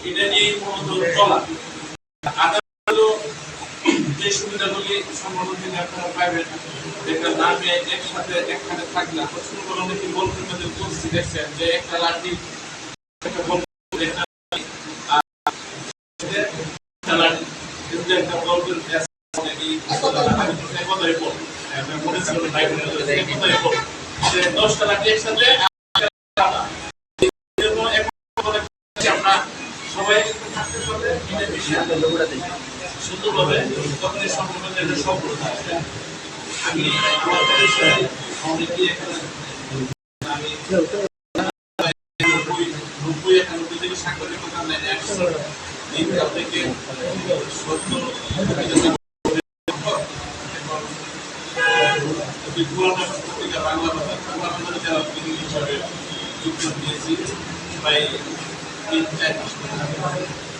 এটা নিয়েই মূলত চলা আদালত যে সুবিধাগুলি সংগঠন আপনারা পাইবেন একটা নামে একসাথে একখানে থাকলে শুরু করে অনেকে বলতে তাদের বলছি দেখছেন যে একটা লাঠি মনে দশটা লাঠি একসাথে এরকম এক- আমরা সবাই থাকতে পারলে মিলেমিশে সুন্দরভাবে এই সম্পর্কের একটা সফলতা আমি আমি নব্বই নব্বই একানব্বই থেকে। একশো দিনকাল থেকে সত্তর বাংলা ভাষা বাংলা ভাষা যারা হিসাবে যুক্ত দিয়েছি প্রায় তিন চার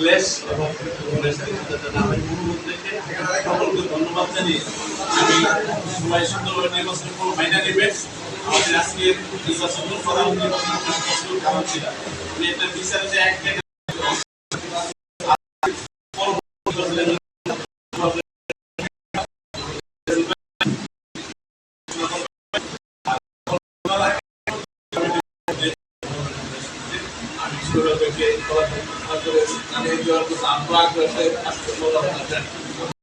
ক্লেশ এবং সকলকে ধন্যবাদ জানিয়ে আমি সবাই সুন্দরভাবে নির্বাচনের কোনো মাইনা নেবে। আমাদের আজকের নির্বাচন করা নির্বাচন কারণ ছিল একটা বিচারে যে এক থেকে আমি ছোটবেলাকে আমি আগ্রহ আসতে